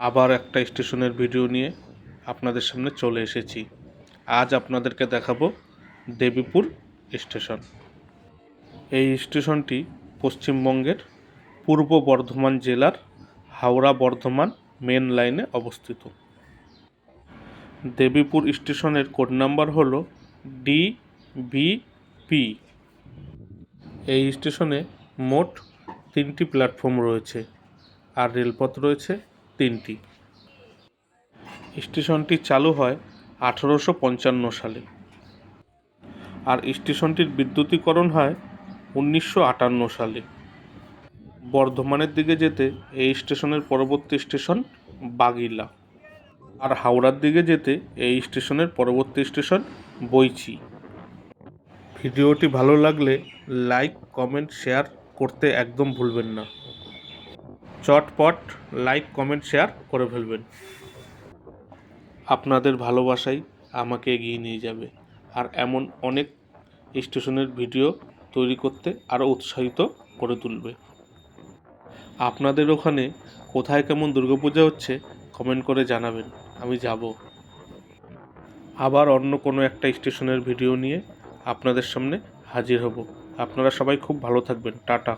আবার একটা স্টেশনের ভিডিও নিয়ে আপনাদের সামনে চলে এসেছি। আজ আপনাদেরকে দেখাবো দেবীপুর স্টেশন। এই স্টেশনটি পশ্চিমবঙ্গের পূর্ব বর্ধমান জেলার হাওড়া বর্ধমান মেন লাইনে অবস্থিত। দেবীপুর স্টেশনের কোড নাম্বার হলো ডি বি পি। এই স্টেশনে মোট তিনটি প্ল্যাটফর্ম রয়েছে। আর রেলপথ রয়েছে তিনটি। স্টেশনটি চালু হয় আঠেরোশো পঞ্চান্ন সালে। আর স্টেশনটির বিদ্যুতীকরণ হয় উনিশশো আটান্ন সালে। বর্ধমানের দিকে যেতে এই স্টেশনের পরবর্তী স্টেশন বাগিলা। আর হাওড়ার দিকে যেতে এই স্টেশনের পরবর্তী স্টেশন বইচি ভিডিওটি ভালো লাগলে লাইক, কমেন্ট, শেয়ার করতে একদম ভুলবেন না। চটপট লাইক, কমেন্ট, শেয়ার করে ফেলবেন। আপনাদের ভালোবাসাই আমাকে এগিয়ে নিয়ে যাবে। আর এমন অনেক স্টেশনের ভিডিও তৈরি করতে আরও উৎসাহিত করে তুলবে। আপনাদের ওখানে কোথায় কেমন দুর্গাপূজা হচ্ছে কমেন্ট করে জানাবেন। আমি যাব। আবার অন্য কোনো একটা স্টেশনের ভিডিও নিয়ে আপনাদের সামনে হাজির হব। আপনারা সবাই খুব ভালো থাকবেন। টাটা।